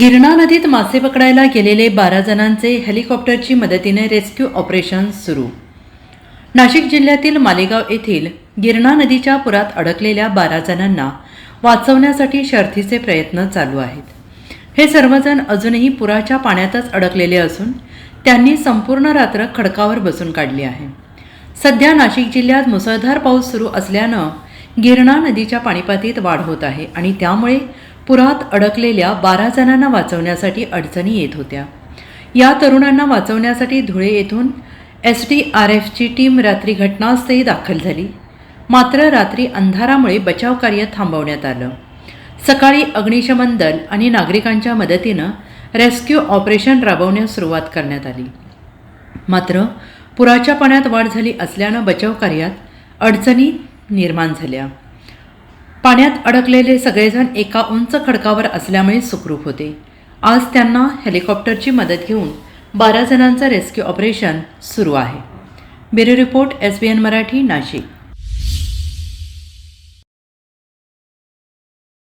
गिरणा नदीत मासे पकडायला गेलेले बारा जणांचे हेलिकॉप्टरची मदतीने रेस्क्यू ऑपरेशन सुरू. नाशिक जिल्ह्यातील मालेगाव येथील गिरणा नदीच्या पुरात अडकलेल्या बारा जणांना वाचवण्यासाठी शर्थीचे प्रयत्न चालू आहेत. हे सर्वजण अजूनही पुराच्या पाण्यातच अडकलेले असून त्यांनी संपूर्ण रात्र खडकावर बसून काढली आहे. सध्या नाशिक जिल्ह्यात मुसळधार पाऊस सुरू असल्यानं गिरणा नदीच्या पाणीपातीत वाढ होत आहे आणि त्यामुळे पुरात अडकलेल्या बारा जणांना वाचवण्यासाठी अडचणी येत होत्या. या तरुणांना वाचवण्यासाठी धुळे येथून एस डी आर एफची टीम रात्री घटनास्थळी दाखल झाली. मात्र रात्री अंधारामुळे बचाव कार्य थांबवण्यात आलं. सकाळी अग्निशमन दल आणि नागरिकांच्या मदतीनं रेस्क्यू ऑपरेशन राबवण्यास सुरुवात करण्यात आली. मात्र पुराच्या पाण्यात वाढ झाली असल्यानं बचाव कार्यात अडचणी निर्माण झाल्या. पाण्यात अडकलेले सगळेजण एका उंच खडकावर असल्यामुळे सुखरूप होते. आज त्यांना हेलिकॉप्टरची मदत घेऊन बारा जणांचं रेस्क्यू ऑपरेशन सुरू आहे. Bureau report S B N Marathi Nashik.